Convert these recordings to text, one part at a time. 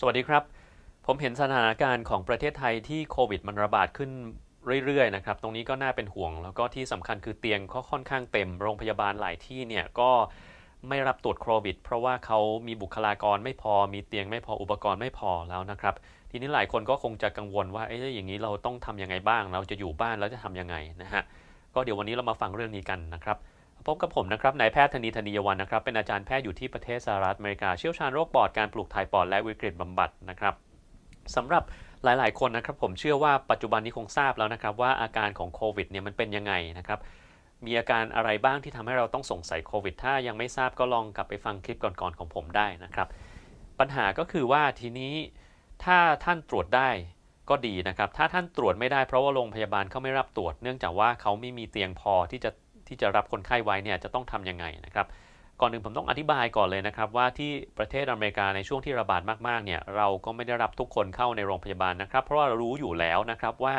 สวัสดีครับ ผมเห็นสถานการณ์ของประเทศไทยที่โควิดมันระบาดขึ้นเรื่อยๆนะครับ ตรงนี้ก็น่าเป็นห่วง แล้วก็ที่สำคัญคือเตียงก็ค่อนข้างเต็ม โรงพยาบาลหลายที่เนี่ยก็ไม่รับตรวจโควิด เพราะว่าเขามีบุคลากรไม่พอ มีเตียงไม่พอ อุปกรณ์ไม่พอแล้วนะครับ ทีนี้หลายคนก็คงจะกังวลว่า เอ๊ะ อย่างนี้เราต้องทำยังไงบ้าง เราจะอยู่บ้านแล้วจะทำยังไงนะฮะ ก็เดี๋ยววันนี้เรามาฟังเรื่องนี้กันนะครับ พบกับผมนะครับนายแพทย์ธนีธนียวันนะครับ เป็นอาจารย์แพทย์อยู่ที่ประเทศสหรัฐอเมริกา เชี่ยวชาญโรคปอดการปลูกถ่ายปอดและวิกฤตบำบัดนะครับสำหรับหลาย ๆ คนนะครับผมเชื่อว่าปัจจุบันนี้คงทราบแล้วนะครับว่าอาการของโควิดเนี่ยมันเป็นยังไงนะครับมีอาการอะไรบ้างที่ทำให้เราต้องสงสัยโควิด ถ้ายังไม่ทราบก็ลองกลับไปฟังคลิปก่อน ๆ ของผมได้นะครับ ปัญหาก็คือว่าทีนี้ถ้าท่านตรวจได้ก็ดีนะครับ ถ้าท่านตรวจไม่ได้เพราะว่าโรงพยาบาลเขาไม่รับตรวจ เนื่องจากว่าเขาไม่มีเตียงพอที่จะ ที่จะรับคนไข้ไว้เนี่ยจะต้องทำยังไงนะครับก่อนหนึ่งผมต้องอธิบายก่อนเลยนะครับว่าที่ประเทศอเมริกาในช่วงที่ระบาดมากๆเนี่ยเราก็ไม่ได้รับทุกคนเข้าในโรงพยาบาลนะครับ เพราะว่าเรารู้อยู่แล้วนะครับว่า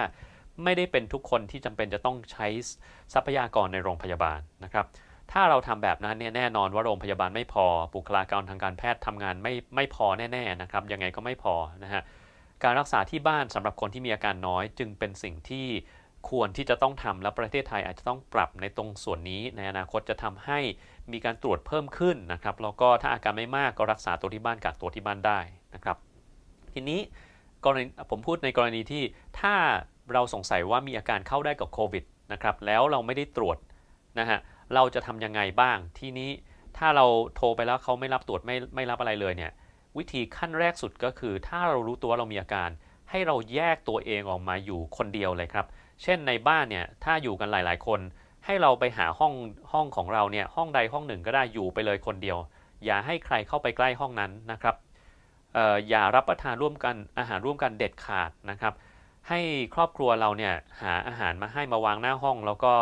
ไม่ได้เป็นทุกคนที่จำเป็นจะต้องใช้ทรัพยากรในโรงพยาบาลนะครับ ถ้าเราทำแบบนั้นเนี่ยแน่นอนว่าโรงพยาบาลไม่พอ บุคลากรทางการแพทย์ทำงานไม่ไม่พอแน่ๆนะครับยังไงก็ไม่พอนะฮะการรักษาที่บ้านสำหรับคนที่มีอาการน้อย จึงเป็นสิ่งที่ ควรที่จะต้องทำและประเทศไทยอาจจะต้องปรับในตรงส่วนนี้ ในอนาคตจะทำให้มีการตรวจเพิ่มขึ้นนะครับแล้วก็ถ้าอาการไม่มากก็รักษาตัวที่บ้านกักตัวที่บ้านได้นะครับ ทีนี้กรณีผมพูดในกรณีที่ถ้าเราสงสัยว่ามีอาการเข้าได้กับโควิดนะครับแล้วเราไม่ได้ตรวจนะฮะเราจะทำยังไงบ้าง ทีนี้ถ้าเราโทรไปแล้วเขาไม่รับตรวจไม่ไม่รับอะไรเลยเนี่ยวิธีขั้นแรกสุดก็คือ ถ้าเรารู้ตัวว่าเรามีอาการ ให้เราแยกตัวเองออกมาอยู่คนเดียวเลยครับ เช่นในบ้านเนี่ยถ้าอยู่กันหลาย ๆ คน ให้เราไปหาห้องห้องของเราเนี่ยห้องใดห้องหนึ่งก็ได้อยู่ไปเลยคนเดียว อย่าให้ใครเข้าไปใกล้ห้องนั้นนะครับออย่ารับประทานร่วมกันอาหารร่วมกันเด็ดขาดนะครับ ให้ครอบครัวเราเนี่ยหาอาหารมาให้มาวางหน้าห้อง แล้วก็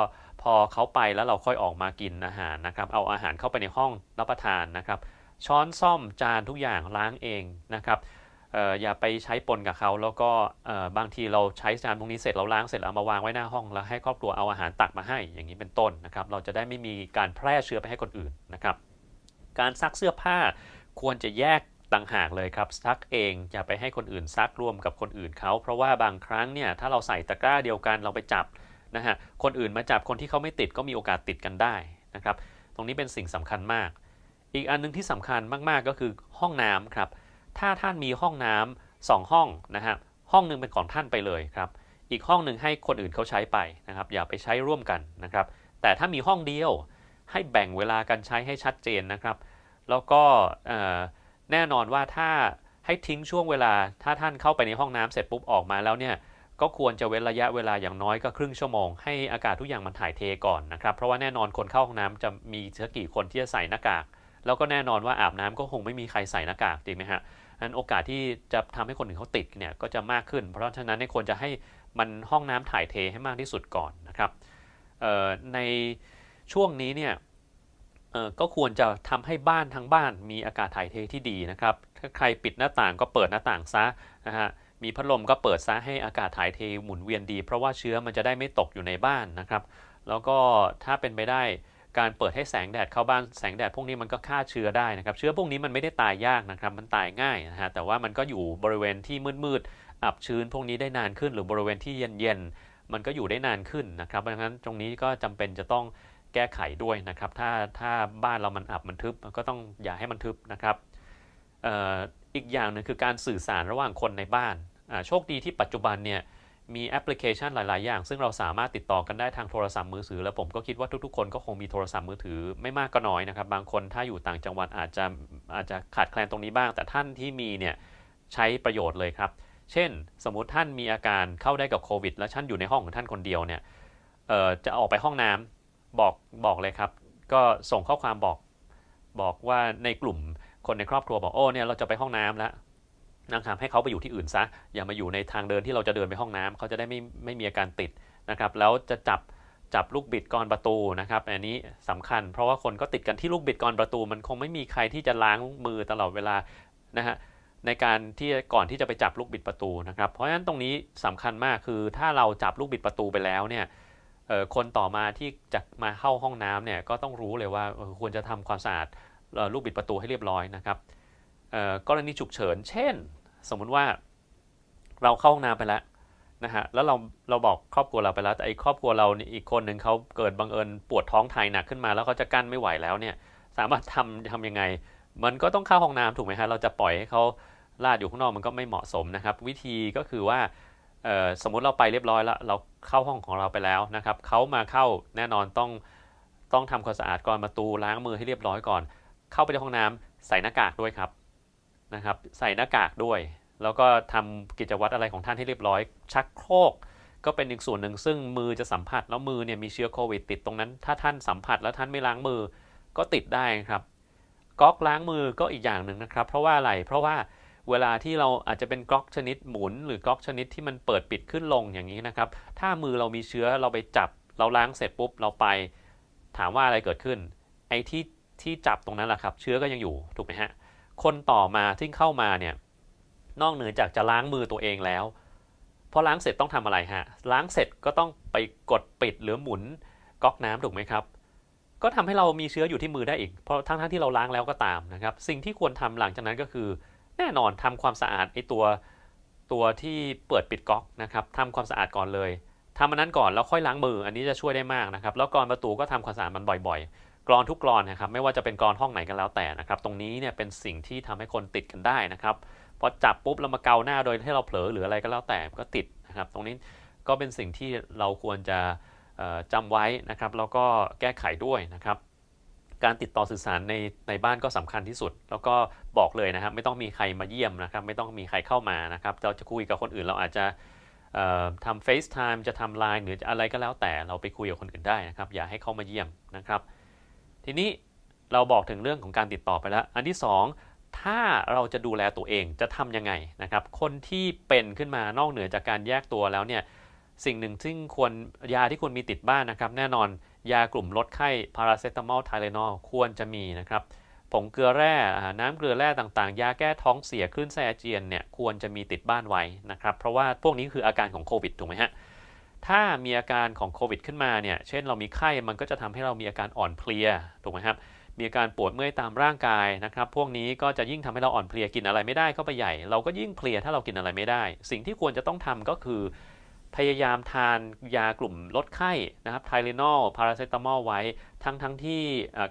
พอเขาไปแล้วเราค่อยออกมากินอาหารนะครับ เอาอาหารเข้าไปในห้องรับประทานนะครับ ช้อนซ่อมจานทุกอย่างล้างเองนะครับ อย่าไปใช้ปนกับเขาแล้วก็บางทีเราใช้จานพวกนี้เสร็จเราล้างเสร็จเอามาวางไว้หน้าห้องแล้วให้ครอบครัวเอาอาหารตักมาให้อย่างนี้เป็นต้นนะครับเราจะได้ไม่มีการแพร่เชื้อไปให้คนอื่นนะครับการซักเสื้อผ้าควรจะแยกต่างหากเลยครับซักเองอย่าไปให้คนอื่นซักร่วมกับคนอื่นเขาเพราะว่าบางครั้งเนี่ยถ้าเราใส่ตะกร้าเดียวกันเราไปจับนะฮะคนอื่นมาจับคนที่เขาไม่ติดก็มีโอกาสติดกันได้นะครับตรงนี้เป็นสิ่งสำคัญมาก อีกอันนึงที่สำคัญมากๆก็คือห้องน้ำครับ ถ้าท่านมีห้องน้ำสองห้องนะฮะห้องหนึ่งเป็นของท่านไปเลยครับ อีกห้องหนึ่งให้คนอื่นเขาใช้ไปนะครับ อย่าไปใช้ร่วมกันนะครับ แต่ถ้ามีห้องเดียวให้แบ่งเวลาการใช้ให้ชัดเจนนะครับ แล้วก็แน่นอนว่าถ้าให้ทิ้งช่วงเวลา ถ้าท่านเข้าไปในห้องน้ำเสร็จปุ๊บออกมาแล้วเนี่ยก็ควรจะเว้นระยะเวลาอย่างน้อยก็ครึ่งชั่วโมงให้อากาศทุกอย่างมันถ่ายเทก่อนนะครับ เพราะว่าแน่นอนคนเข้าห้องน้ำจะมีสักกี่คนที่จะใส่หน้ากาก แล้วก็แน่นอนว่าอาบน้ำก็คงไม่มีใครใส่หน้ากากจริงไหมฮะ อันโอกาสที่จะทำให้คนอื่นเขาติดเนี่ยก็จะมากขึ้น เพราะฉะนั้นควรจะให้มันห้องน้ำถ่ายเทให้มากที่สุดก่อนนะครับในช่วงนี้เนี่ยก็ควรจะทำให้บ้านทั้งบ้านมีอากาศถ่ายเทที่ดีนะครับ ถ้าใครปิดหน้าต่างก็เปิดหน้าต่างซะนะฮะ มีพัดลมก็เปิดซะให้อากาศถ่ายเทหมุนเวียนดี เพราะว่าเชื้อมันจะได้ไม่ตกอยู่ในบ้านนะครับ แล้วก็ถ้าเป็นไปได้ การเปิดให้แสงแดดเข้าบ้านแสงแดดพวกนี้มันก็ฆ่าเชื้อได้นะครับเชื้อพวกนี้มันไม่ได้ตายยากนะครับมันตายง่ายนะฮะแต่ว่ามันก็อยู่บริเวณที่มืดๆอับชื้นพวกนี้ได้นานขึ้น หรือบริเวณที่เย็นๆมันก็อยู่ได้นานขึ้นนะครับเพราะฉะนั้นตรงนี้ก็จำเป็นจะต้องแก้ไขด้วยนะครับถ้าถ้าบ้านเรามันอับมันทึบก็ต้องอย่าให้มันทึบนะครับอออีกอย่างหนึ่งคือการสื่อสารระหว่างคนในบ้านโชคดีที่ปัจจุบันเนี่ย มีแอปพลิเคชันหลาย ๆ อย่าง ซึ่งเราสามารถติดต่อกันได้ทางโทรศัพท์มือถือ แล้วผมก็คิดว่าทุก ๆ คนก็คงมีโทรศัพท์มือถือไม่มากก็น้อยนะครับ บางคนถ้าอยู่ต่างจังหวัดอาจจะอาจจะขาดแคลนตรงนี้บ้าง แต่ท่านที่มีเนี่ยใช้ประโยชน์เลยครับ เช่น สมมุติท่านมีอาการเข้าได้กับโควิด แล้วท่านอยู่ในห้องของท่านคนเดียวเนี่ยจะออกไปห้องน้ำบอกบอกเลยครับ ก็ส่งข้อความบอกบอกว่าในกลุ่มคนในครอบครัวบอกโอ้เนี่ยเราจะไปห้องน้ำแล้ว นะครับให้เขาไปอยู่ที่อื่นซะ อย่ามาอยู่ในทางเดินที่เราจะเดินไปห้องน้ำเขาจะได้ไม่ไม่มีอาการติดนะครับ แล้วจะจับจับลูกบิดกรประตูนะครับ อันนี้สำคัญ เพราะว่าคนก็ติดกันที่ลูกบิดกรประตู มันคงไม่มีใครที่จะล้างมือตลอดเวลานะฮะในการที่ก่อนที่จะไปจับลูกบิดประตูนะครับ เพราะฉะนั้นตรงนี้สำคัญมากคือถ้าเราจับลูกบิดประตูไปแล้วเนี่ยคนต่อมาที่จะมาเข้าห้องน้ำเนี่ยก็ต้องรู้เลยว่าควรจะทำความสะอาดลูกบิดประตูให้เรียบร้อยนะครับ กรณีฉุกเฉิน เช่น สมมุติว่าเราเข้าห้องน้ำไปแล้วนะฮะแล้วเราเราบอกครอบครัวเราไปแล้ว แต่อีกครอบครัวเราอีกคนหนึ่งเขาเกิดบังเอิญปวดท้องถ่ายหนักขึ้นมา แล้วเขาจะกั้นไม่ไหวแล้วเนี่ยสามารถทำทำยังไง มันก็ต้องเข้าห้องน้ำถูกไหมฮะเราจะปล่อยให้เขาลาดอยู่ข้างนอกมันก็ไม่เหมาะสมนะครับ วิธีก็คือว่าสมมุติเราไปเรียบร้อยแล้วเราเข้าห้องของเราไปแล้วนะครับเขามาเข้าแน่นอนต้องต้องทำความสะอาดก่อนประตูล้างมือให้เรียบร้อยก่อน เข้าไปในห้องน้ำใส่หน้ากากด้วยครับ นะครับใส่หน้ากากด้วย แล้วก็ทำกิจวัตรอะไรของท่านให้เรียบร้อย ชักโครกก็เป็นอีกส่วนหนึ่งซึ่งมือจะสัมผัสแล้วมือเนี่ยมีเชื้อโควิดติดตรงนั้น ถ้าท่านสัมผัสแล้วท่านไม่ล้างมือก็ติดได้ครับก๊อกล้างมือก็อีกอย่างหนึ่งนะครับ เพราะว่าอะไรเพราะว่าเวลาที่เราอาจจะเป็นก๊อกชนิดหมุน หรือก๊อกชนิดที่มันเปิดปิดขึ้นลงอย่างนี้นะครับ ถ้ามือเรามีเชื้อเราไปจับ เราล้างเสร็จปุ๊บเราไป ถามว่าอะไรเกิดขึ้น ไอ้ที่ที่จับตรงนั้นแหละครับ เชื้อก็ยังอยู่ถูกไหมฮะ คนต่อมาที่เข้ามาเนี่ยนอกเหนือจากจะล้างมือตัวเองแล้วพอล้างเสร็จต้องทำอะไรฮะล้างเสร็จก็ต้องไปกดปิดหรือหมุนก๊อกน้ำถูกไหมครับ ก็ทำให้เรามีเชื้ออยู่ที่มือได้อีกเพราะทั้งที่เราล้างแล้วก็ตามนะครับ สิ่งที่ควรทำหลังจากนั้นก็คือ แน่นอนทำความสะอาดไอตัวตัวที่เปิดปิดก๊อกนะครับทำความสะอาดก่อนเลยทำมันนั้นก่อนแล้วค่อยล้างมือ อันนี้จะช่วยได้มากนะครับ แล้วกรอนประตูก็ทำความสะอาดมันบ่อย ๆ กรอนทุกกรอนนะครับไม่ว่าจะเป็นกรอนห้องไหนกันแล้วแต่นะครับตรงนี้เนี่ยเป็นสิ่งที่ทำให้คนติดกันได้นะครับพอจับปุ๊บเรามาเกาหน้าโดยที่เราเผลอหรืออะไรก็แล้วแต่ก็ติดนะครับตรงนี้ก็เป็นสิ่งที่เราควรจะจำไว้นะครับแล้วก็แก้ไขด้วยนะครับการติดต่อสื่อสารในในบ้านก็สำคัญที่สุด แล้วก็บอกเลยนะครับ ไม่ต้องมีใครมาเยี่ยมนะครับ ไม่ต้องมีใครเข้ามานะครับ เราจะคุยกับคนอื่นเราอาจจะทำ FaceTime จะทำ Line หรืออะไรก็แล้วแต่เราไปคุยกับคนอื่นได้นะครับ อย่าให้เข้ามาเยี่ยมนะครับ ทีนี้เราบอกถึงเรื่องของการติดต่อไปแล้ว อันที่ 2 ถ้าเราจะดูแลตัวเองจะทํำยังไงนะครับ คนที่เป็นขึ้นมานอกเหนือจากการแยกตัวแล้วเนี่ยสิ่งหนึ่งซึ่งควรยาที่ควรมีติดบ้านนะครับ แน่นอนยากลุ่มลดไข้พาราเซตามอลไทเลนอลควรจะมีนะครับผงเกลือแร่น้ำเกลือแร่ต่างๆ ยาแก้ท้องเสียคลื่นไส้อาเจียนเนี่ยควรจะมีติดบ้านไว้นะครับ เพราะว่าพวกนี้คืออาการของโควิดถูกไหมฮะ ถ้ามีอาการของโควิดขึ้นมาเนี่ยเช่นเรามีไข้มันก็จะทำให้เรามีอาการอ่อนเพลียถูกไหมครับมีอาการปวดเมื่อยตามร่างกายนะครับพวกนี้ก็จะยิ่งทำให้เราอ่อนเพลียกินอะไรไม่ได้เข้าไปใหญ่ เราก็ยิ่งเพลียถ้าเรากินอะไรไม่ได้ สิ่งที่ควรจะต้องทำก็คือ พยายามทานยากลุ่มลดไข้นะครับไทเลนอลพาราเซตามอลไว้ ทั้งทั้งที่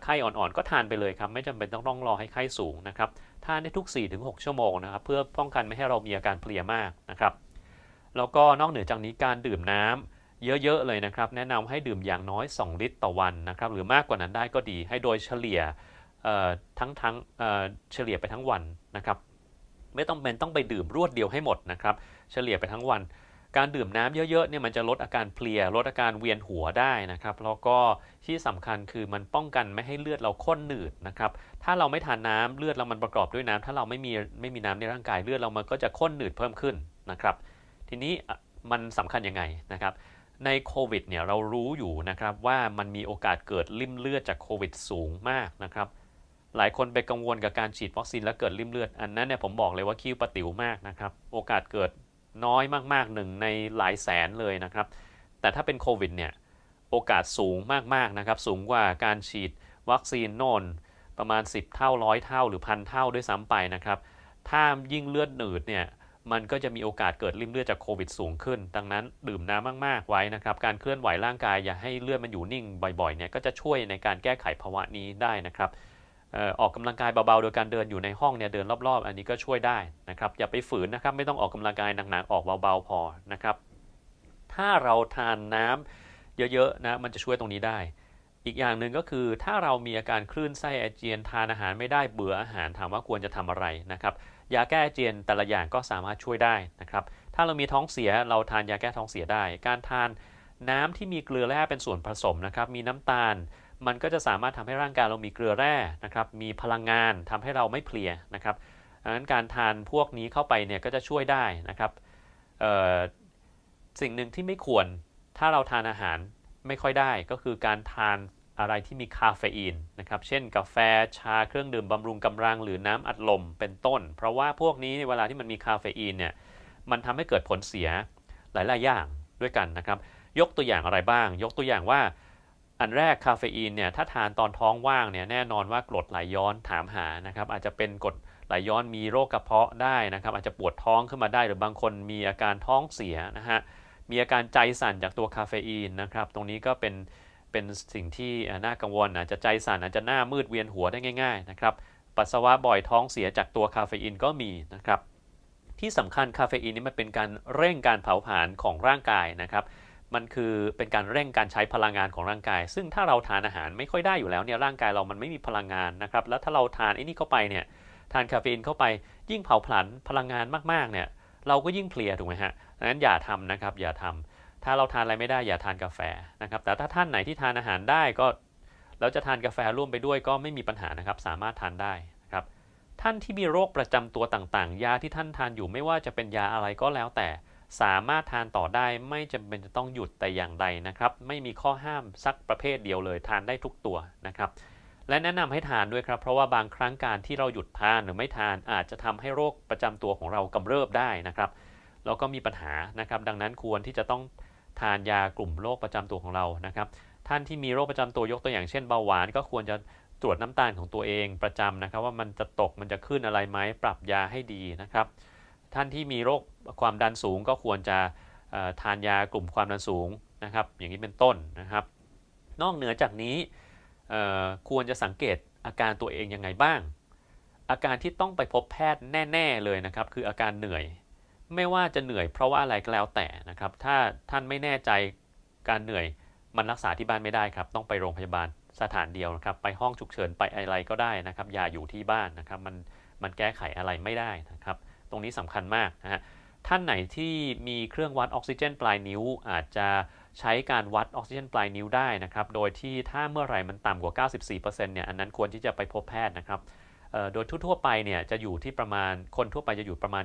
ไข้อ่อนๆ ก็ทานไปเลยครับ ไม่จำเป็นต้องต้องรอให้ไข้สูงนะครับทานได้ทุก 4-6 ชั่วโมงนะครับเพื่อป้องกันไม่ให้เรามีอาการเพลียมากนะครับ แล้วก็นอกเหนือจากนี้การดื่มน้ำเยอะ ๆ เลยนะครับ แนะนำให้ดื่มอย่างน้อย 2 ลิตรต่อวันนะครับ หรือมากกว่านั้นได้ก็ดีให้โดยเฉลี่ยทั้งทั้งเฉลี่ยไปทั้งวันนะครับ ไม่ต้องเป็นต้องไปดื่มรวดเดียวให้หมดนะครับ เฉลี่ยไปทั้งวัน การดื่มน้ำเยอะๆเนี่ยมันจะลดอาการเพลียลดอาการเวียนหัวได้นะครับ แล้วก็ที่สำคัญคือมันป้องกันไม่ให้เลือดเราข้นหนืดนะครับ ถ้าเราไม่ทานน้ำเลือดเรามันประกอบด้วยน้ำถ้าเราไม่มีไม่มีน้ำในร่างกายเลือดเรามันก็จะข้นหนืดเพิ่มขึ้นนะครับ ทีนี้มันสำคัญยังไงนะครับ ในโควิดเนี่ยเรารู้อยู่นะครับว่ามันมีโอกาสเกิดริ่มเลือดจากโควิดสูงมากนะครับ หลายคนไปกังวลกับการฉีดวัคซีนแล้วเกิดริ่มเลือด อันนั้นเนี่ยผมบอกเลยว่าคิ้วปะติ๋วมากนะครับ โอกาสเกิดน้อยมากๆหนึ่งในหลายแสนเลยนะครับ แต่ถ้าเป็นโควิดเนี่ยโอกาสสูงมากๆนะครับ สูงกว่าการฉีดวัคซีนโน่นประมาณ 10 เท่าร้อยเท่าหรือพันเท่าด้วยซ้ำไปนะครับ ถ้ายิ่งเลือดหนืดเนี่ย มันก็จะมีโอกาสเกิดริ่มเลือดจากโควิดสูงขึ้น ดังนั้นดื่มน้ำมาก ๆ ไว้นะครับ การเคลื่อนไหวร่างกายอย่าให้เลือดมันอยู่นิ่งบ่อยๆเนี่ยก็จะช่วยในการแก้ไขภาวะนี้ได้นะครับออกกำลังกายเบาๆ โดยการเดินอยู่ในห้องเนี่ยเดินรอบๆ อันนี้ก็ช่วยได้นะครับ อย่าไปฝืนนะครับไม่ต้องออกกำลังกายหนักๆออกเบาๆพอนะครับ ถ้าเราทานน้ำเยอะๆนะมันจะช่วยตรงนี้ได้ อีกอย่างหนึ่งก็คือถ้าเรามีอาการคลื่นไส้อาเจียนทานอาหารไม่ได้เบื่ออาหารถามว่าควรจะทำอะไรนะครับ ยาแก้อาเจียนแต่ละอย่างก็สามารถช่วยได้นะครับ ถ้าเรามีท้องเสียเราทานยาแก้ท้องเสียได้ การทานน้ำที่มีเกลือแร่เป็นส่วนผสมนะครับ มีน้ำตาล มันก็จะสามารถทำให้ร่างกายเรามีเกลือแร่นะครับ มีพลังงานทำให้เราไม่เพลียนะครับดังนั้นการทานพวกนี้เข้าไปเนี่ยก็จะช่วยได้นะครับสิ่งหนึ่งที่ไม่ควรถ้าเราทานอาหารไม่ค่อยได้ก็คือการทาน อะไรที่มีคาเฟอีนนะครับ เช่นกาแฟชาเครื่องดื่มบำรุงกำลังหรือน้ำอัดลมเป็นต้น เพราะว่าพวกนี้ในเวลาที่มันมีคาเฟอีนเนี่ยมันทำให้เกิดผลเสียหลาย ๆ อย่างด้วยกันนะครับ ยกตัวอย่างอะไรบ้าง ยกตัวอย่างว่า อันแรกคาเฟอีนเนี่ยถ้าทานตอนท้องว่างเนี่ยแน่นอนว่ากรดไหลย้อนถามหานะครับ อาจจะเป็นกรดไหลย้อนมีโรคกระเพาะได้นะครับ อาจจะปวดท้องขึ้นมาได้หรือบางคนมีอาการท้องเสียนะฮะมีอาการใจสั่นจากตัวคาเฟอีนนะครับ ตรงนี้ก็เป็น เป็นสิ่งที่น่ากังวลอาจจะใจสั่นอาจจะหน้ามืดเวียนหัวได้ง่าย ๆ นะครับ ปัสสาวะบ่อยท้องเสียจากตัวคาเฟอีนก็มีนะครับ ที่สำคัญคาเฟอีนนี้มันเป็นการเร่งการเผาผลาญของร่างกายนะครับมันคือเป็นการเร่งการใช้พลังงานของร่างกาย ซึ่งถ้าเราทานอาหารไม่ค่อยได้อยู่แล้วเนี่ยร่างกายเรามันไม่มีพลังงานนะครับ แล้วถ้าเราทานไอ้นี่เข้าไปเนี่ยทานคาเฟอีนเข้าไปยิ่งเผาผลาญพลังงานมากๆเนี่ยเราก็ยิ่งเพลียถูกไหมฮะดังนั้นอย่าทำนะครับอย่าทำ ถ้าเราทานอะไรไม่ได้อย่าทานกาแฟนะครับ แต่ถ้าท่านไหนที่ทานอาหารได้ก็แล้วจะทานกาแฟร่วมไปด้วยก็ไม่มีปัญหานะครับ สามารถทานได้นะครับ ท่านที่มีโรคประจำตัวต่างๆ ยาที่ท่านทานอยู่ไม่ว่าจะเป็นยาอะไรก็แล้วแต่สามารถทานต่อได้ไม่จำเป็นจะต้องหยุดแต่อย่างใดนะครับ ไม่มีข้อห้ามสักประเภทเดียวเลยทานได้ทุกตัวนะครับ และแนะนำให้ทานด้วยครับ เพราะว่าบางครั้งการที่เราหยุดทานหรือไม่ทานอาจจะทำให้โรคประจำตัวของเรากำเริบได้นะครับแล้วก็มีปัญหานะครับ ดังนั้นควรที่จะต้อง ทานยากลุ่มโรคประจำตัวของเรานะครับ ท่านที่มีโรคประจำตัวยกตัวอย่างเช่นเบาหวานก็ควรจะตรวจน้ำตาลของตัวเองประจำนะครับ ว่ามันจะตกมันจะขึ้นอะไรไหมปรับยาให้ดีนะครับ ท่านที่มีโรคความดันสูงก็ควรจะทานยากลุ่มความดันสูงนะครับ อย่างนี้เป็นต้นนะครับ นอกเหนือจากนี้ควรจะสังเกตอาการตัวเองยังไงบ้าง อาการที่ต้องไปพบแพทย์แน่ ๆเลยนะครับ คืออาการเหนื่อย ไม่ว่าจะเหนื่อยเพราะว่าอะไรก็แล้วแต่นะครับ ถ้าท่านไม่แน่ใจการเหนื่อยมันรักษาที่บ้านไม่ได้ครับ ต้องไปโรงพยาบาลสถานเดียวนะครับ ไปห้องฉุกเฉินไปอะไรก็ได้นะครับ อย่าอยู่ที่บ้านนะครับ มันมันแก้ไขอะไรไม่ได้นะครับ ตรงนี้สำคัญมากนะฮะ ท่านไหนที่มีเครื่องวัดออกซิเจน ปลายนิ้ว อาจจะใช้การวัดออกซิเจนปลายนิ้วได้นะครับ โดยที่ถ้าเมื่อไหร่มันต่ำกว่า 94%เนี่ย อันนั้นควรที่จะไปพบแพทย์นะครับ โดยทั่วๆไปเนี่ยจะอยู่ที่ประมาณคนทั่วไปจะอยู่ประมาณ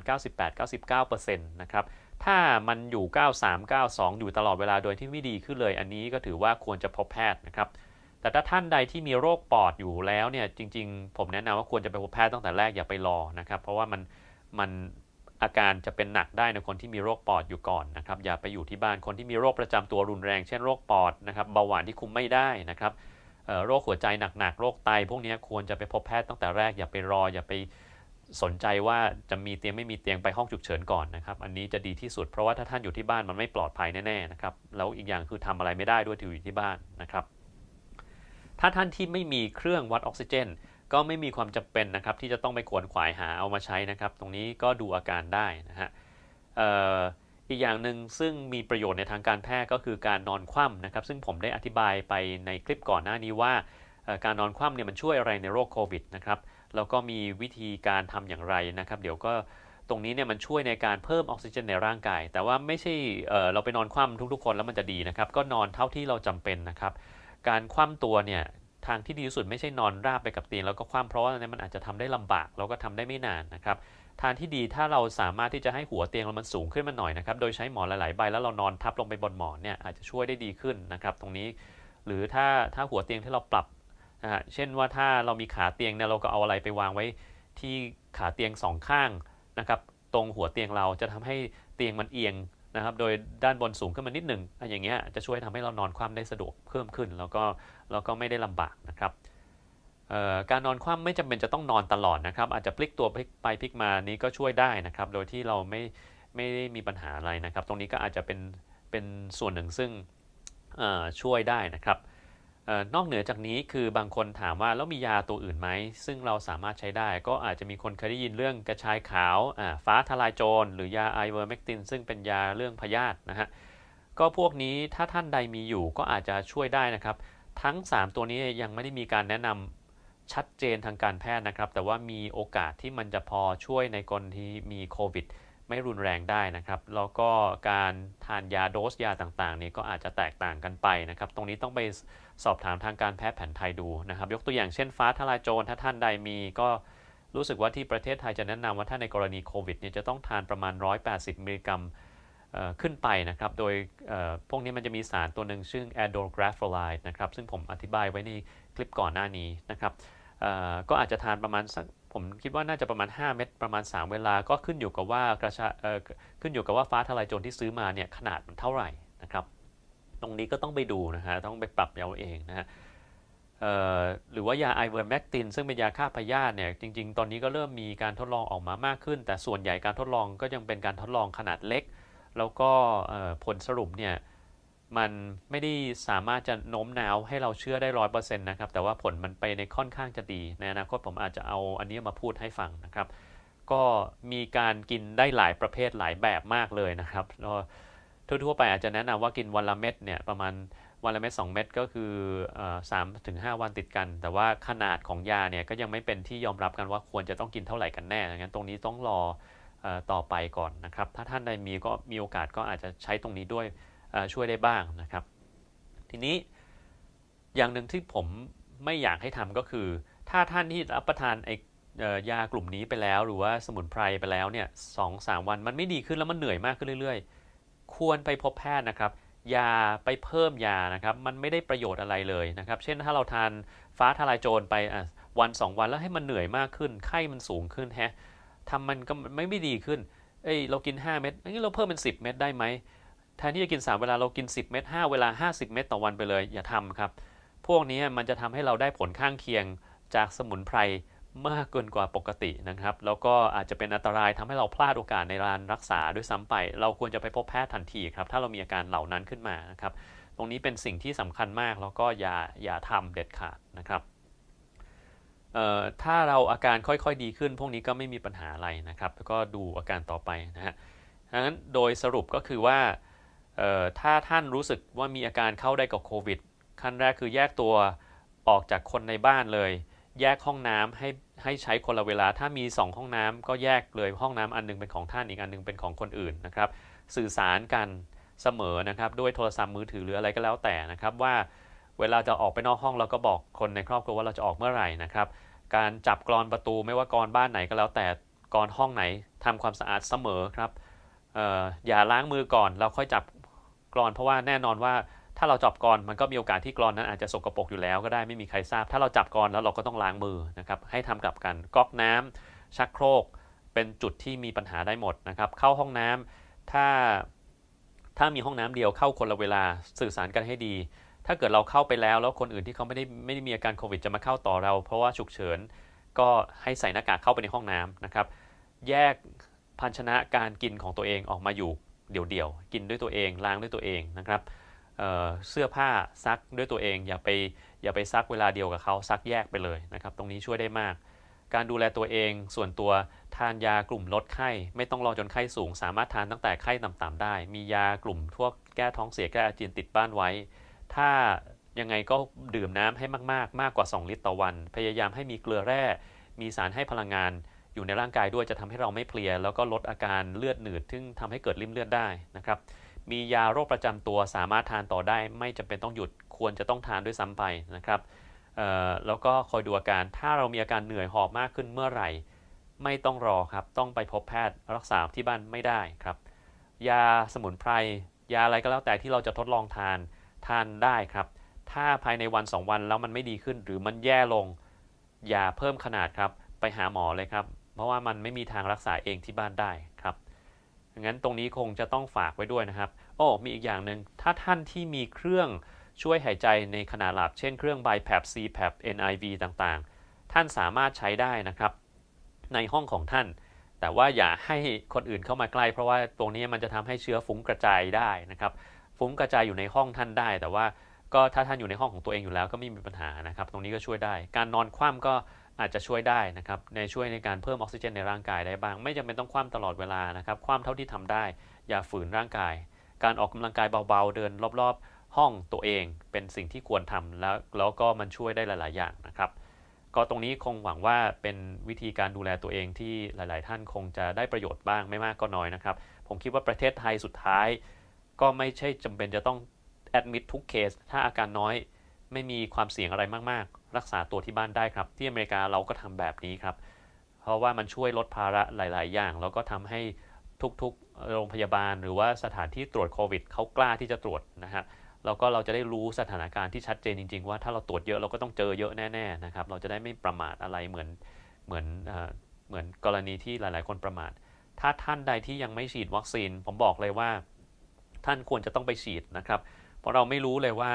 98-99%นะครับถ้ามันอยู่ 93 92 อยู่ตลอดเวลาโดยที่ไม่ดีขึ้นเลย อันนี้ก็ถือว่าควรจะพบแพทย์นะครับแต่ถ้าท่านใดที่มีโรคปอดอยู่แล้วเนี่ยจริง ๆ ผมแนะนำว่าควรจะไปพบแพทย์ตั้งแต่แรกอย่าไปรอนะครับเพราะว่ามันมันอาการจะเป็นหนักได้ในคนที่มีโรคปอดอยู่ก่อนนะครับอย่าไปอยู่ที่บ้านคนที่มีโรคประจำตัวรุนแรง เช่นโรคปอดนะครับเบาหวานที่คุมไม่ได้นะครับ โรคหัวใจหนักๆ โรคไต พวกนี้ควรจะไปพบแพทย์ตั้งแต่แรกอย่าไปรอ อย่าไปสนใจว่าจะมีเตียงไม่มีเตียงไปห้องฉุกเฉินก่อนนะครับ อันนี้จะดีที่สุดเพราะว่าถ้าท่านอยู่ที่บ้านมันไม่ปลอดภัยแน่ๆนะครับแล้วอีกอย่างคือทำอะไรไม่ได้ด้วยที่อยู่ที่บ้านนะครับ ถ้าท่านที่ไม่มีเครื่องวัดออกซิเจน ก็ไม่มีความจำเป็นนะครับที่จะต้องไปขวนขวายหาเอามาใช้นะครับ ตรงนี้ก็ดูอาการได้นะฮะ อีกอย่างหนึ่งซึ่งมีประโยชน์ในทางการแพทย์ก็คือการนอนคว่ำนะครับ ซึ่งผมได้อธิบายไปในคลิปก่อนหน้านี้ว่า การนอนคว่ำเนี่ยมันช่วยอะไรในโรคโควิดนะครับแล้วก็มีวิธีการทำอย่างไรนะครับ เดี๋ยวก็ตรงนี้เนี่ยมันช่วยในการเพิ่มออกซิเจนในร่างกาย แต่ว่าไม่ใช่เเราไปนอนคว่ำทุกๆ คนแล้วมันจะดีนะครับ ก็นอนเท่าที่เราจำเป็นนะครับ การคว่ำตัวเนี่ยทางที่ดีที่สุดไม่ใช่นอนราบไปกับเตียงแล้วก็คว่ำเพราะว่าเนี่ยมันอาจจะทำได้ลำบากแล้วก็ทำได้ไม่นานนะครับ ทางที่ดีถ้าเราสามารถที่จะให้หัวเตียงเรามันสูงขึ้นมาหน่อยนะครับ โดยใช้หมอนหลาย ๆ ใบแล้วเรานอนทับลงไปบนหมอนเนี่ยอาจจะช่วยได้ดีขึ้นนะครับ ตรงนี้ หรือถ้าถ้าหัวเตียงที่เราปรับนะฮะเช่นว่าถ้าเรามีขาเตียงเนี่ยเราก็เอาอะไรไปวางไว้ที่ขาเตียงสองข้างนะครับตรงหัวเตียงเราจะทำให้เตียงมันเอียงนะครับ โดยด้านบนสูงขึ้นมานิดหนึ่งอย่างเงี้ยจะช่วยทำให้เรานอนคว่ำได้สะดวกเพิ่มขึ้น แล้วก็แล้วก็ไม่ได้ลำบากนะครับ การนอนคว่ำไม่จำเป็นจะต้องนอนตลอดนะครับ อาจจะพลิกตัวไปพลิกมานี้ก็ช่วยได้นะครับ โดยที่เราไม่ไม่ได้มีปัญหาอะไรนะครับ ตรงนี้ก็อาจจะเป็นเป็นส่วนหนึ่งซึ่งช่วยได้นะครับนอกเหนือจากนี้คือบางคนถามว่าแล้วมียาตัวอื่นไหม ซึ่งเราสามารถใช้ได้ ก็อาจจะมีคนเคยได้ยินเรื่องกระชายขาวฟ้าทลายโจรหรือยาไอเวอร์เมกตินซึ่งเป็นยาเรื่องพยาธินะฮะก็พวกนี้ถ้าท่านใดมีอยู่ก็อาจจะช่วยได้นะครับ ทั้ง 3 ตัวนี้ยังไม่ได้มีการแนะนำ ชัดเจนทางการแพทย์นะครับ แต่ว่ามีโอกาสที่มันจะพอช่วยในกรณีที่มีโควิดไม่รุนแรงได้นะครับ แล้วก็การทานยาโดสยาต่างๆนี่ก็อาจจะแตกต่างกันไปนะครับ ตรงนี้ต้องไปสอบถามทางการแพทย์แผนไทยดูนะครับ ยกตัวอย่างเช่นฟ้าทลายโจรถ้าท่านใดมีก็รู้สึกว่าที่ประเทศไทยจะแนะนำว่าถ้าในกรณีโควิดเนี่ยจะต้องทานประมาณ 180 มิลลิกรัมขึ้นไปนะครับ โดยพวกนี้มันจะมีสารตัวหนึ่งชื่อ a d o g r a p h o l i d e นะครับ ซึ่งผมอธิบายไว้ในคลิปก่อนหน้านี้นะครับ ก็อาจจะทานประมาณสักผมคิดว่าน่าจะประมาณ 5 เม็ดประมาณ 3 เวลาก็ขึ้นอยู่กับว่ากระชาขึ้นอยู่กับว่าฟ้าทลายโจรที่ซื้อมาเนี่ยขนาดมันเท่าไหร่นะครับ ตรงนี้ก็ต้องไปดูนะฮะต้องไปปรับเอาเองนะฮะหรือว่ายาไอเวอร์แมกตินซึ่งเป็นยาฆ่าพยาธิเนี่ยจริง ๆ ตอนนี้ก็เริ่มมีการทดลองออกมามากขึ้น แต่ส่วนใหญ่การทดลองก็ยังเป็นการทดลองขนาดเล็ก แล้วก็ผลสรุปเนี่ย มันไม่ได้สามารถจะโน้มน้าวให้เราเชื่อได้ร้อยเปอร์เซ็นต์นะครับ แต่ว่าผลมันไปในค่อนข้างจะดีในอนาคตผมอาจจะเอาอันนี้มาพูดให้ฟังนะครับ ก็มีการกินได้หลายประเภทหลายแบบมากเลยนะครับทั่วๆไปอาจจะแนะนำว่ากินวันละเม็ดเนี่ยประมาณวันละเม็ด2เม็ดก็คือสามถึงห้าวันติดกัน แต่ว่าขนาดของยาเนี่ยก็ยังไม่เป็นที่ยอมรับกันว่าควรจะต้องกินเท่าไหร่กันแน่ดังนั้นตรงนี้ต้องรออต่อไปก่อนนะครับ ถ้าท่านใดมีก็มีโอกาสก็อาจจะใช้ตรงนี้ด้วย ช่วยได้บ้างนะครับ ทีนี้อย่างหนึ่งที่ผมไม่อยากให้ทำก็คือ ถ้าท่านที่รับประทานไออยากลุ่มนี้ไปแล้ว หรือว่าสมุนไพรไปแล้วเนี่ยสองสามวันมันไม่ดีขึ้นแล้วมันเหนื่อยมากขึ้นเรื่อย ๆ ควรไปพบแพทย์นะครับยาไปเพิ่มยานะครับ มันไม่ได้ประโยชน์อะไรเลยนะครับ เช่นถ้าเราทานฟ้าทลายโจรไปอะวันสองวันแล้วให้มันเหนื่อยมากขึ้น ไข้มันสูงขึ้นแฮะทำมันก็ไม่ไม่ดีขึ้น เอ้ยเรากิน 5 เม็ดงั้นเราเพิ่มเป็น 10 เม็ดได้ไหม แทนที่จะกิน 3 เวลาเรากิน 10 เม็ด5เวลา 50 เม็ดต่อวันไปเลย อย่าทำครับ พวกนี้มันจะทำให้เราได้ผลข้างเคียงจากสมุนไพรมากเกินกว่าปกตินะครับ แล้วก็อาจจะเป็นอันตรายทำให้เราพลาดโอกาสในการรักษาด้วยซ้ำไป เราควรจะไปพบแพทย์ทันทีครับ ถ้าเรามีอาการเหล่านั้นขึ้นมานะครับ ตรงนี้เป็นสิ่งที่สำคัญมาก แล้วก็อย่าอย่าทำเด็ดขาดนะครับเอ่อถ้าเราอาการค่อยๆดีขึ้น พวกนี้ก็ไม่มีปัญหาอะไรนะครับ แล้วก็ดูอาการต่อไปนะฮะดังนั้นโดยสรุปก็คือว่า ถ้าท่านรู้สึกว่ามีอาการเข้าได้กับโควิด ขั้นแรกคือแยกตัวออกจากคนในบ้านเลย แยกห้องน้ำให้ให้ใช้คนละเวลา ถ้ามี 2 ห้องน้ำก็แยกเลยห้องน้ำอันหนึงเป็นของท่านอีกอันหนึงเป็นของคนอื่นนะครับ สื่อสารกันเสมอนะครับด้วยโทรศัพท์มือถือหรืออะไรก็แล้วแต่นะครับว่าเวลาจะออกไปนอกห้องเราก็บอกคนในครอบครัวว่าเราจะออกเมื่อไหร่นะครับ การจับกรอนประตูไม่ว่ากรอนบ้านไหนก็แล้วแต่กรอนห้องไหนทำความสะอาดเสมอครับอออย่าล้างมือก่อนแล้วค่อยจับ กรอนเพราะว่าแน่นอนว่าถ้าเราจับกรอนมันก็มีโอกาสที่กรอนนั้นอาจจะสกปรกอยู่แล้วก็ได้ไม่มีใครทราบ ถ้าเราจับกรอนแล้วเราก็ต้องล้างมือนะครับให้ทำกลับกันก๊อกน้ำชักโครก เป็นจุดที่มีปัญหาได้หมดนะครับเข้าห้องน้ำถ้าถ้ามีห้องน้ำเดียวเข้าคนละเวลาสื่อสารกันให้ดี ถ้าเกิดเราเข้าไปแล้วแล้วคนอื่นที่เขาไม่ได้ไม่ได้มีอาการโควิดจะมาเข้าต่อเรา เพราะว่าฉุกเฉินก็ให้ใส่หน้ากากเข้าไปในห้องน้ำนะครับแยกภาชนะการกินของตัวเองออกมาอยู่ เดี่ยวๆ กินด้วยตัวเองล้างด้วยตัวเองนะครับเเสื้อผ้าซักด้วยตัวเอง อย่าไปอย่าไปซักเวลาเดียวกับเขาซักแยกไปเลยนะครับ ตรงนี้ช่วยได้มาก การดูแลตัวเองส่วนตัวทานยากลุ่มลดไข้ ไม่ต้องรอจนไข้สูง สามารถทานตั้งแต่ไข้ต่ำๆได้ มียากลุ่มพวกแก้ท้องเสียแก้อาเจียนติดบ้านไว้ ถ้ายังไงก็ดื่มน้ำให้มากๆ มากกว่า 2 ลิตรต่อวัน พยายามให้มีเกลือแร่ มีสารให้พลังงาน อยู่ในร่างกายด้วยจะทำให้เราไม่เพลีย แล้วก็ลดอาการเลือดหนืด ซึ่งทำให้เกิดริ่มเลือดได้นะครับ มียาโรคประจำตัวสามารถทานต่อได้ ไม่จำเป็นต้องหยุดควรจะต้องทานด้วยซ้ำไปนะครับแล้วก็คอยดูอาการถ้าเรามีอาการเหนื่อยหอบมากขึ้นเมื่อไหร่ ไม่ต้องรอครับต้องไปพบแพทย์รักษาที่บ้านไม่ได้ครับ ยาสมุนไพรยาอะไรก็แล้วแต่ที่เราจะทดลองทานทานได้ครับ ถ้าภายในวัน 2 วันแล้วมันไม่ดีขึ้น หรือมันแย่ลง อย่าเพิ่มขนาดครับ ไปหาหมอเลยครับ เพราะว่ามันไม่มีทางรักษาเองที่บ้านได้ครับงั้นตรงนี้คงจะต้องฝากไว้ด้วยนะครับ โอ้ มีอีกอย่างหนึ่ง ถ้าท่านที่มีเครื่องช่วยหายใจในขณะหลับ เช่นเครื่อง BiPAP CPAP NIV ต่างๆ ท่านสามารถใช้ได้นะครับ ในห้องของท่าน แต่ว่าอย่าให้คนอื่นเข้ามาใกล้ เพราะว่าตรงนี้มันจะทำให้เชื้อฟุ้งกระจายได้นะครับ ฟุ้งกระจายอยู่ในห้องท่านได้ แต่ว่าก็ถ้าท่านอยู่ในห้องของตัวเองอยู่แล้วก็ไม่มีปัญหานะครับ ตรงนี้ก็ช่วยได้ การนอนคว่ำก็ อาจจะช่วยได้นะครับในช่วยในการเพิ่มออกซิเจนในร่างกายได้บ้าง ไม่จำเป็นต้องคว่ำตลอดเวลานะครับคว่ำเท่าที่ทำได้ อย่าฝืนร่างกาย การออกกำลังกายเบาๆ เดินรอบๆ ห้องตัวเองเป็นสิ่งที่ควรทำแล้วแล้วก็มันช่วยได้หลาย ๆ อย่างนะครับก็ตรงนี้คงหวังว่าเป็นวิธีการดูแลตัวเองที่หลาย ๆ ท่านคงจะได้ประโยชน์บ้างไม่มากก็น้อยนะครับ ผมคิดว่าประเทศไทยสุดท้าย ก็ไม่ใช่จำเป็นจะต้องแอดมิดทุกเคส ถ้าอาการน้อยไม่มีความเสี่ยงอะไรมาก รักษาตัวที่บ้านได้ครับ ที่อเมริกาเราก็ทำแบบนี้ครับ เพราะว่ามันช่วยลดภาระหลาย ๆ อย่าง แล้วก็ทำให้ทุก ๆ โรงพยาบาล หรือว่าสถานที่ตรวจโควิดเขากล้าที่จะตรวจนะฮะแล้วก็เราจะได้รู้สถานการณ์ที่ชัดเจนจริง ๆ ว่าถ้าเราตรวจเยอะเราก็ต้องเจอเยอะแน่ ๆ นะครับ เราจะได้ไม่ประมาทอะไรเหมือนเหมือนเหมือนกรณีที่หลาย ๆ คนประมาท ถ้าท่านใดที่ยังไม่ฉีดวัคซีน ผมบอกเลยว่า ท่านควรจะต้องไปฉีดนะครับ เพราะเราไม่รู้เลยว่า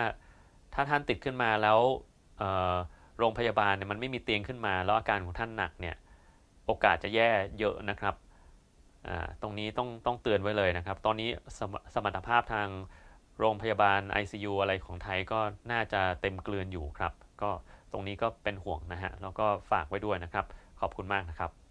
ถ้าท่านติดขึ้นมาแล้ว โรงพยาบาลเนี่ยมันไม่มีเตียงขึ้นมา แล้วอาการของท่านหนักเนี่ยโอกาสจะแย่เยอะนะครับอ่าตรงนี้ต้องต้องเตือนไว้เลยนะครับ ตอนนี้สมสมรรถภาพทางโรงพยาบาล ICU อะไรของไทยก็น่าจะเต็มเกลือนอยู่ครับ ก็ตรงนี้ก็เป็นห่วงนะฮะแล้วก็ฝากไว้ด้วยนะครับ ขอบคุณมากนะครับ